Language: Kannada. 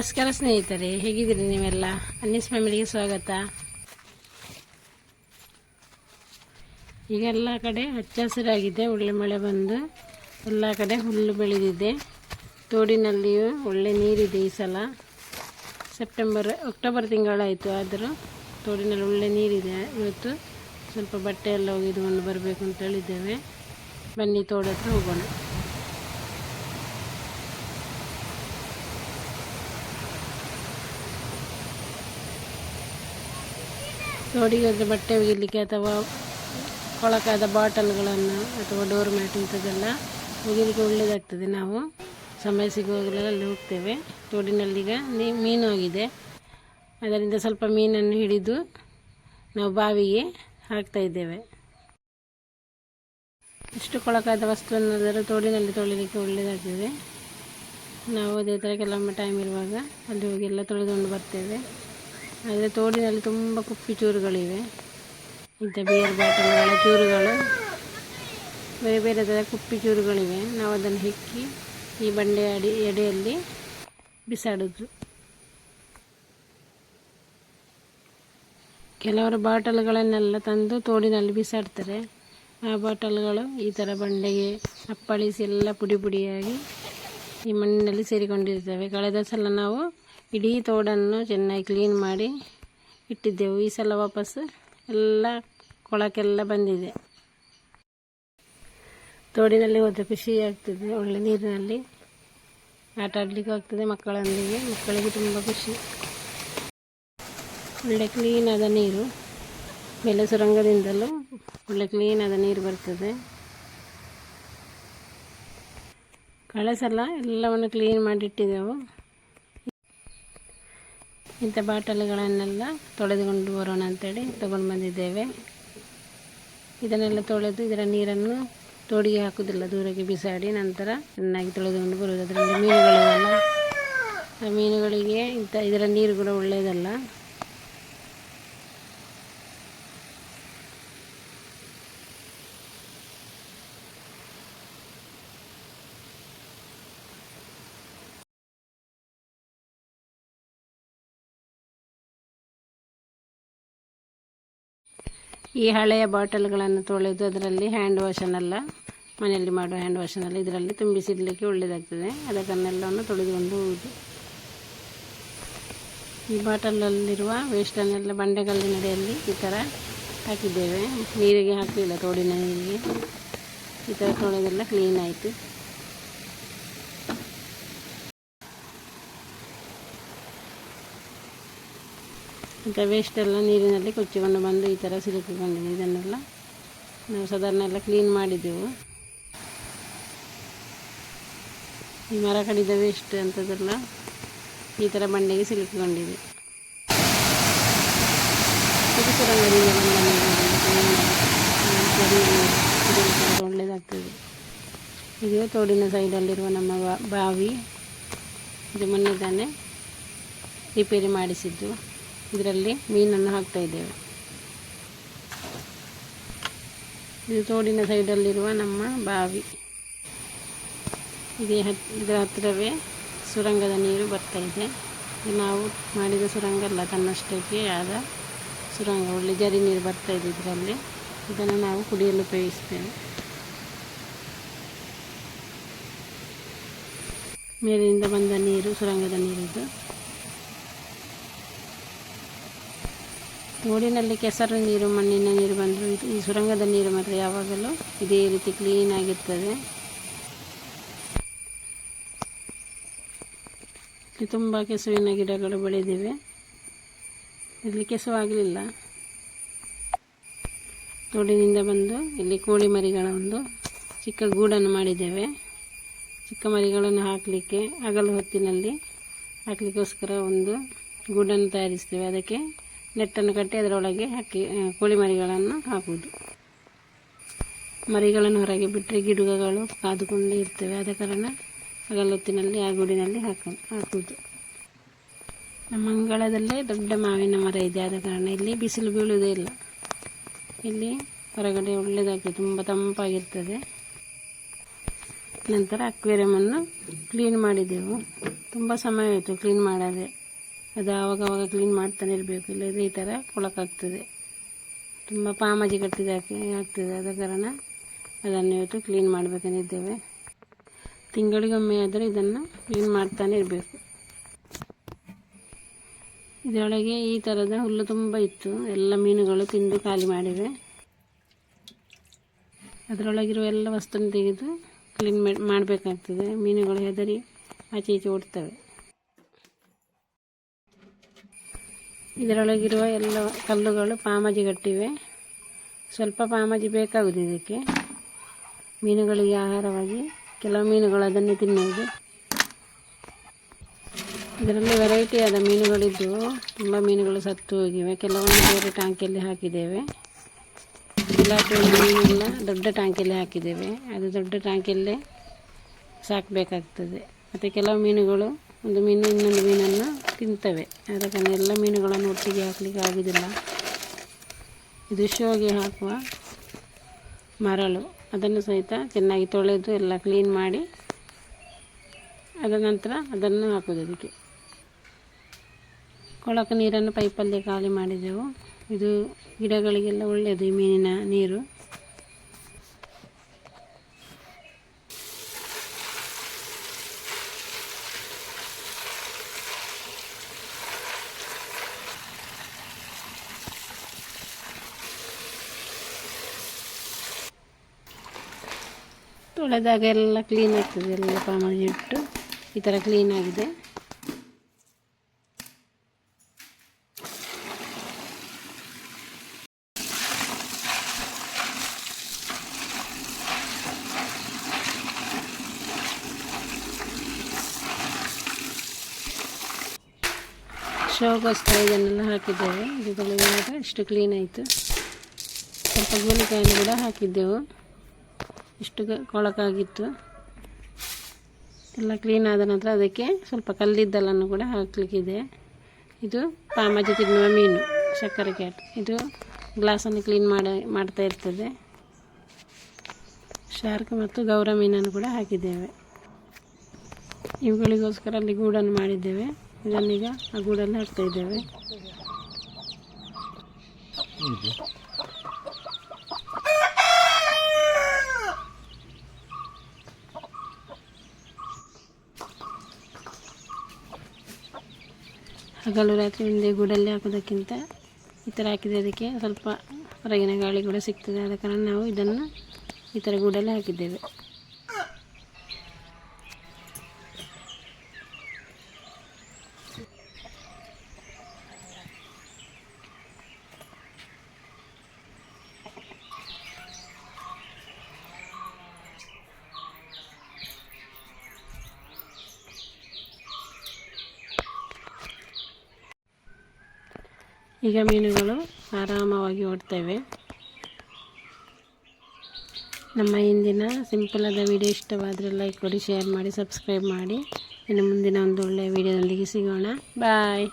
ನಮಸ್ಕಾರ ಸ್ನೇಹಿತರೆ, ಹೇಗಿದ್ದೀರಿ ನೀವೆಲ್ಲ? ಅನ್ನಿಸ್ ಫ್ಯಾಮಿಲಿಗೆ ಸ್ವಾಗತ. ಈಗೆಲ್ಲ ಕಡೆ ಹಚ್ಚ ಹಸಿರಾಗಿದೆ, ಒಳ್ಳೆ ಮಳೆ ಬಂದು. ಎಲ್ಲ ಕಡೆ ಹುಲ್ಲು ಬೆಳೆದಿದೆ. ತೋಡಿನಲ್ಲಿಯೂ ಒಳ್ಳೆ ನೀರಿದೆ ಈ ಸಲ. ಸೆಪ್ಟೆಂಬರ್, ಅಕ್ಟೋಬರ್ ತಿಂಗಳಾಯಿತು, ಆದರೂ ತೋಡಿನಲ್ಲಿ ಒಳ್ಳೆ ನೀರಿದೆ. ಇವತ್ತು ಸ್ವಲ್ಪ ಬಟ್ಟೆ ಎಲ್ಲ ಒಗೆದುಕೊಂಡು ಬರಬೇಕು ಅಂತ ಹೇಳಿದ್ದೇವೆ. ಬನ್ನಿ ತೋಡ ಹತ್ರ ಹೋಗೋಣ. ತೋಡಿಗೆ ಅದು ಬಟ್ಟೆ ಒಗಿಲಿಕ್ಕೆ ಅಥವಾ ಕೊಳಕಾದ ಬಾಟಲ್ಗಳನ್ನು ಅಥವಾ ಡೋರ್ ಮ್ಯಾಟ್ ಇಂಥದ್ದೆಲ್ಲ ಒಗಿಲಿಕ್ಕೆ ಒಳ್ಳೆಯದಾಗ್ತದೆ ನಾವು ಸಮಯ ಸಿಗುವಾಗಲೆಲ್ಲ ಅಲ್ಲಿ ಹೋಗ್ತೇವೆ. ತೋಡಿನಲ್ಲೀಗ ನೀ ಮೀನು ಆಗಿದೆ. ಅದರಿಂದ ಸ್ವಲ್ಪ ಮೀನನ್ನು ಹಿಡಿದು ನಾವು ಬಾವಿಗೆ ಹಾಕ್ತಾ ಇದ್ದೇವೆ. ಇಷ್ಟು ಕೊಳಕಾದ ವಸ್ತುವನ್ನಾದರೂ ತೋಡಿನಲ್ಲಿ ತೊಳಿಲಿಕ್ಕೆ ಒಳ್ಳೆಯದಾಗ್ತದೆ ನಾವು ಅದೇ ಥರ ಕೆಲವೊಮ್ಮೆ ಟೈಮ್ ಇರುವಾಗ ಅಲ್ಲಿ ಹೋಗಿ ಎಲ್ಲ ತೊಳೆದುಕೊಂಡು ಬರ್ತೇವೆ. ಆದರೆ ತೋಡಿನಲ್ಲಿ ತುಂಬ ಕುಪ್ಪಿ ಚೂರುಗಳಿವೆ. ಇಂಥ ಬಿಯರ್ ಬಾಟಲ್ಗಳ ಚೂರುಗಳು. ಬೇರೆ ಬೇರೆ ಥರ ಕುಪ್ಪಿ ಚೂರುಗಳಿವೆ. ನಾವು ಅದನ್ನು ಹೆಕ್ಕಿ ಈ ಬಂಡೆ ಅಡಿ, ಎಡೆಯಲ್ಲಿ ಬಿಸಾಡೋದು. ಕೆಲವರು ಬಾಟಲ್ಗಳನ್ನೆಲ್ಲ ತಂದು ತೋಡಿನಲ್ಲಿ ಬಿಸಾಡ್ತಾರೆ. ಆ ಬಾಟಲ್ಗಳು ಈ ಥರ ಬಂಡೆಗೆ ಅಪ್ಪಳಿಸಿ ಎಲ್ಲ ಪುಡಿ ಪುಡಿಯಾಗಿ ಈ ಮಣ್ಣಿನಲ್ಲಿ ಸೇರಿಕೊಂಡಿರ್ತವೆ. ಕಳೆದ ಸಲ ನಾವು ಇಡೀ ತೋಡನ್ನು ಚೆನ್ನಾಗಿ ಕ್ಲೀನ್ ಮಾಡಿ ಇಟ್ಟಿದ್ದೆವು. ಈ ಸಲ ವಾಪಸ್ ಎಲ್ಲ ಕೊಳಕೆಲ್ಲ ಬಂದಿದೆ. ತೋಡಿನಲ್ಲಿ ಹೋದ್ರೆ ಖುಷಿ ಆಗ್ತದೆ, ಒಳ್ಳೆ ನೀರಿನಲ್ಲಿ ಆಟ ಆಡಲಿಕ್ಕೂ ಆಗ್ತದೆ, ಮಕ್ಕಳೊಂದಿಗೆ. ಮಕ್ಕಳಿಗೆ ತುಂಬ ಖುಷಿ. ಒಳ್ಳೆ ಕ್ಲೀನಾದ ನೀರು ಮೇಲೆ ಸುರಂಗದಿಂದಲೂ ಒಳ್ಳೆ ಕ್ಲೀನಾದ ನೀರು ಬರ್ತದೆ. ಕಳೆಸಲ್ಲ ಸಲ ಎಲ್ಲವನ್ನು ಕ್ಲೀನ್ ಮಾಡಿಟ್ಟಿದ್ದೆವು ಇಂಥ ಬಾಟಲ್ಗಳನ್ನೆಲ್ಲ ತೊಳೆದುಕೊಂಡು ಬರೋಣ ಅಂತೇಳಿ ತೊಗೊಂಡು ಬಂದಿದ್ದೇವೆ. ಇದನ್ನೆಲ್ಲ ತೊಳೆದು ಇದರ ನೀರನ್ನು ತೋಡಿಗೆ ಹಾಕುವುದಿಲ್ಲ, ದೂರಕ್ಕೆ ಬಿಸಾಡಿ ನಂತರ ಚೆನ್ನಾಗಿ ತೊಳೆದುಕೊಂಡು ಬರುವುದು. ಮೀನುಗಳಿವೆಲ್ಲ ಆ ಮೀನುಗಳಿಗೆ ಇಂಥ ಇದರ ನೀರು ಕೂಡ ಒಳ್ಳೆಯದಲ್ಲ. ಈ ಹಳೆಯ ಬಾಟಲ್ಗಳನ್ನು ತೊಳೆದು ಅದರಲ್ಲಿ ಹ್ಯಾಂಡ್ ವಾಶನ್ನೆಲ್ಲ ಮನೆಯಲ್ಲಿ ಮಾಡುವ ಹ್ಯಾಂಡ್ ವಾಶನ್ನೆಲ್ಲ ಇದರಲ್ಲಿ ತುಂಬಿಸಿಡಲಿಕ್ಕೆ ಒಳ್ಳೆಯದಾಗ್ತದೆ ಅದಕ್ಕನ್ನೆಲ್ಲವನ್ನು ತೊಳೆದುಕೊಂಡು ಹೋಗುವುದು ಈ ಬಾಟಲಲ್ಲಿರುವ ವೇಸ್ಟನ್ನೆಲ್ಲ ಬಂಡೆಗಲ್ಲಿನಡೆಯಲ್ಲಿ ಈ ಥರ ಹಾಕಿದ್ದೇವೆ. ನೀರಿಗೆ ಹಾಕಲಿಲ್ಲ, ತೋಡಿನ ನೀರಿಗೆ. ಈ ಥರ ತೊಳೆದೆಲ್ಲ ಕ್ಲೀನ್ ಆಯಿತು. ಮತ್ತು ವೇಸ್ಟ್ ಎಲ್ಲ ನೀರಿನಲ್ಲಿ ಕೊಚ್ಚಿಕೊಂಡು ಬಂದು ಈ ಥರ ಸಿಲುಕಿಕೊಂಡಿದೆ ಇದನ್ನೆಲ್ಲ ನಾವು ಸಾಧಾರಣ ಎಲ್ಲ ಕ್ಲೀನ್ ಮಾಡಿದ್ದೆವು. ಈ ಮರ ಕಡಿದ ವೇಸ್ಟ್ ಅಂಥದ್ದೆಲ್ಲ ಈ ಥರ ಬಂಡೆಗೆ ಸಿಲುಕಿಕೊಂಡಿದೆ. ಒಳ್ಳೇದಾಗ್ತದೆ. ಇದು ತೋಡಿನ ಸೈಡಲ್ಲಿರುವ ನಮ್ಮ ಬಾವಿ, ಇದು ಮೊನ್ನೆ ತಾನೇ ರಿಪೇರಿ ಮಾಡಿಸಿದ್ದು. ಇದರಲ್ಲಿ ಮೀನನ್ನು ಹಾಕ್ತಾ ಇದ್ದೇವೆ. ಇದು ತೋಡಿನ ಸೈಡಲ್ಲಿರುವ ನಮ್ಮ ಬಾವಿ. ಇದೇ ಹತ್, ಇದರ ಹತ್ತಿರವೇ ಸುರಂಗದ ನೀರು ಬರ್ತಾ ಇದೆ. ನಾವು ಮಾಡಿದ ಸುರಂಗ ಅಲ್ಲ, ತನ್ನಷ್ಟಕ್ಕೆ ಆದ ಸುರಂಗ. ಒಳ್ಳೆ ಜರಿ ನೀರು ಬರ್ತಾ ಇದೆ ಇದರಲ್ಲಿ. ಇದನ್ನು ನಾವು ಕುಡಿಯಲು ಉಪಯೋಗಿಸ್ತೇವೆ. ಮೇಲಿನಿಂದ ಬಂದ ನೀರು, ಸುರಂಗದ ನೀರಿದು ತೋಡಿನಲ್ಲಿ ಕೆಸರು ನೀರು, ಮಣ್ಣಿನ ನೀರು ಬಂದರೂ, ಈ ಸುರಂಗದ ನೀರು ಮಾತ್ರ ಯಾವಾಗಲೂ ಇದೇ ರೀತಿ ಕ್ಲೀನ್ ಆಗಿರ್ತದೆ. ಇಲ್ಲಿ ತುಂಬ ಕೆಸುವಿನ ಗಿಡಗಳು ಬೆಳೆದಿವೆ. ಇಲ್ಲಿ ಕೆಸುವಾಗಲಿಲ್ಲ ತೋಡಿನಿಂದ ಬಂದು ಇಲ್ಲಿ ಕೋಳಿ ಮರಿಗಳ ಒಂದು ಚಿಕ್ಕ ಗೂಡನ್ನು ಮಾಡಿದ್ದೇವೆ. ಚಿಕ್ಕ ಮರಿಗಳನ್ನು ಹಾಕಲಿಕ್ಕೆ ಹಗಲು ಹೊತ್ತಿನಲ್ಲಿ ಹಾಕಲಿಕ್ಕೋಸ್ಕರ ಒಂದು ಗೂಡನ್ನು ತಯಾರಿಸ್ತೇವೆ. ಅದಕ್ಕೆ ನೆಟ್ಟನ್ನು ಕಟ್ಟಿ ಅದರೊಳಗೆ ಹಾಕಿ ಕೋಳಿ ಮರಿಗಳನ್ನು ಹಾಕುವುದು. ಮರಿಗಳನ್ನು ಹೊರಗೆ ಬಿಟ್ಟರೆ ಗಿಡಗಳು ಕಾದುಕೊಂಡು ಇರ್ತವೆ. ಆದ ಕಾರಣ ಹಗಲೊತ್ತಿನಲ್ಲಿ ಆ ಗೂಡಿನಲ್ಲಿ ಹಾಕ, ಹಾಕುವುದು. ನಮ್ಮ ಅಂಗಳದಲ್ಲೇ ದೊಡ್ಡ ಮಾವಿನ ಮರ ಇದೆ. ಆದ ಕಾರಣ ಇಲ್ಲಿ ಬಿಸಿಲು ಬೀಳುವುದೇ ಇಲ್ಲ. ಇಲ್ಲಿ ಹೊರಗಡೆ ಒಳ್ಳೆಯದಾಗ್ತದೆ ತುಂಬ ತಂಪಾಗಿರ್ತದೆ. ನಂತರ ಅಕ್ವೇರಿಯಮನ್ನು ಕ್ಲೀನ್ ಮಾಡಿದೆವು. ತುಂಬ ಸಮಯ ಆಯಿತು ಕ್ಲೀನ್ ಮಾಡದೆ. ಅದು ಆವಾಗ ಕ್ಲೀನ್ ಮಾಡ್ತಾನೆ ಇರಬೇಕು. ಇಲ್ಲದ್ರೆ ಈ ಥರ ಕೊಳಕಾಗ್ತದೆ ತುಂಬ ಪಾಮಾಜಿ ಕಟ್ಟಿದ ಆಗ್ತದೆ. ಆದ ಕಾರಣ ಅದನ್ನು ಇವತ್ತು ಕ್ಲೀನ್ ಮಾಡಬೇಕಂದಿದ್ದೇವೆ. ತಿಂಗಳಿಗೊಮ್ಮೆ ಆದರೆ ಇದನ್ನು ಕ್ಲೀನ್ ಮಾಡ್ತಾನೆ ಇರಬೇಕು. ಇದರೊಳಗೆ ಈ ಥರದ ಹುಲ್ಲು ತುಂಬ ಇತ್ತು. ಎಲ್ಲ ಮೀನುಗಳು ತಿಂದು ಖಾಲಿ ಮಾಡಿವೆ. ಅದರೊಳಗಿರುವ ಎಲ್ಲ ವಸ್ತುವನ್ನು ತೆಗೆದು ಕ್ಲೀನ್ ಮಾಡಬೇಕಾಗ್ತದೆ. ಮೀನುಗಳು ಹೆದರಿ ಆಚೆ ಈಚೆ ಓಡ್ತವೆ. ಇದರೊಳಗಿರುವ ಎಲ್ಲ ಕಲ್ಲುಗಳು ಪಾಮಜಿ ಕಟ್ಟಿವೆ ಸ್ವಲ್ಪ ಪಾಮಜಿ ಬೇಕಾಗುವುದು ಇದಕ್ಕೆ. ಮೀನುಗಳಿಗೆ ಆಹಾರವಾಗಿ ಕೆಲವು ಮೀನುಗಳು ಅದನ್ನೇ ತಿನ್ನುವುದು. ಇದರಲ್ಲಿ ವೆರೈಟಿಯಾದ ಮೀನುಗಳಿದ್ದು ತುಂಬ ಮೀನುಗಳು ಸತ್ತು ಹೋಗಿವೆ. ಕೆಲವೊಂದು ಬೇರೆ ಟ್ಯಾಂಕಿಯಲ್ಲಿ ಹಾಕಿದ್ದೇವೆ. ಇಲಾಖೆ ಮೀನೆಲ್ಲ ದೊಡ್ಡ ಟ್ಯಾಂಕಿಯಲ್ಲಿ ಹಾಕಿದ್ದೇವೆ. ಅದು ದೊಡ್ಡ ಟ್ಯಾಂಕಿಯಲ್ಲೇ ಸಾಕಬೇಕಾಗ್ತದೆ. ಮತ್ತು ಕೆಲವು ಮೀನುಗಳು ಒಂದು ಮೀನು, ಇನ್ನೊಂದು ಮೀನನ್ನು ತಿಂತವೆ. ಕಾರಣ ಎಲ್ಲ ಮೀನುಗಳನ್ನು ಒಟ್ಟಿಗೆ ಹಾಕಲಿಕ್ಕೆ ಆಗೋದಿಲ್ಲ. ಇದು ಶೋಗೆ ಹಾಕುವ ಮರಳು. ಅದನ್ನು ಸಹಿತ ಚೆನ್ನಾಗಿ ತೊಳೆದು ಎಲ್ಲ ಕ್ಲೀನ್ ಮಾಡಿ ಅದ ನಂತರ ಅದನ್ನು ಹಾಕೋದು ಅದಕ್ಕೆ. ಕೊಳಕು ನೀರನ್ನು ಪೈಪಲ್ಲಿ ಖಾಲಿ ಮಾಡಿದೆವು. ಇದು ಗಿಡಗಳಿಗೆಲ್ಲ ಒಳ್ಳೆಯದು ಈ ಮೀನಿನ ನೀರು. ತೊಳೆದಾಗ ಎಲ್ಲ ಕ್ಲೀನ್ ಆಗ್ತದೆ, ಎಲ್ಲ ಪಾಮಲ್ಲಿ ಇಟ್ಟು ಈ ಥರ ಕ್ಲೀನ್ ಆಗಿದೆ. ಶೋಗೋಸ್ಕರ ಇದನ್ನೆಲ್ಲ ಹಾಕಿದ್ದೇವೆ. ಇದು ತೊಳೆದಾಗ ಇಷ್ಟು ಕ್ಲೀನ್ ಆಯಿತು. ಸ್ವಲ್ಪ ಗೋಲಿಕಾಯನ್ನು ಕೂಡ ಹಾಕಿದ್ದೆವು. ಇಷ್ಟು ಕೊಳಕಾಗಿತ್ತು. ಎಲ್ಲ ಕ್ಲೀನ್ ಆದ ನಂತರ ಅದಕ್ಕೆ ಸ್ವಲ್ಪ ಕಲ್ಲಿದ್ದಲನ್ನು ಕೂಡ ಹಾಕಲಿಕ್ಕಿದೆ. ಇದು ಪಾಮಾಜಿ ತಿನ್ನುವ ಮೀನು, ಸಕ್ಕರೆ ಕ್ಯಾಟ್ ಇದು ಗ್ಲಾಸನ್ನು ಕ್ಲೀನ್ ಮಾಡ ಮಾಡ್ತಾ ಇರ್ತದೆ. ಶಾರ್ಕ್ ಮತ್ತು ಗೌರ ಮೀನನ್ನು ಕೂಡ ಹಾಕಿದ್ದೇವೆ. ಇವುಗಳಿಗೋಸ್ಕರ ಅಲ್ಲಿ ಗೂಡನ್ನು ಮಾಡಿದ್ದೇವೆ. ಇದನ್ನೀಗ ಆ ಗೂಡಲ್ಲಿ ಹಾಕ್ತಾ ಇದ್ದೇವೆ. ಹಗಲು ರಾತ್ರಿ ಹಿಂದೆ ಗೂಡಲ್ಲಿ ಹಾಕೋದಕ್ಕಿಂತ ಈ ಥರ ಹಾಕಿದ್ರೆ ಅದಕ್ಕೆ ಸ್ವಲ್ಪ ಹೊರಗಿನ ಗಾಳಿ ಕೂಡ ಸಿಗ್ತದೆ. ಆದ ಕಾರಣ ನಾವು ಇದನ್ನು ಈ ಥರ ಗೂಡಲ್ಲಿ ಹಾಕಿದ್ದೇವೆ. ಈಗ ಮೀನುಗಳು ಆರಾಮವಾಗಿ ಓಡ್ತವೆ. ನಮ್ಮ ಇಂದಿನ ಸಿಂಪಲಾದ ವಿಡಿಯೋ ಇಷ್ಟವಾದರೆ ಲೈಕ್ ಕೊಡಿ ಶೇರ್ ಮಾಡಿ ಸಬ್ಸ್ಕ್ರೈಬ್ ಮಾಡಿ. ಇನ್ನು ಮುಂದಿನ ಒಂದು ಒಳ್ಳೆಯ ವಿಡಿಯೋದೊಂದಿಗೆ ಸಿಗೋಣ. ಬಾಯ್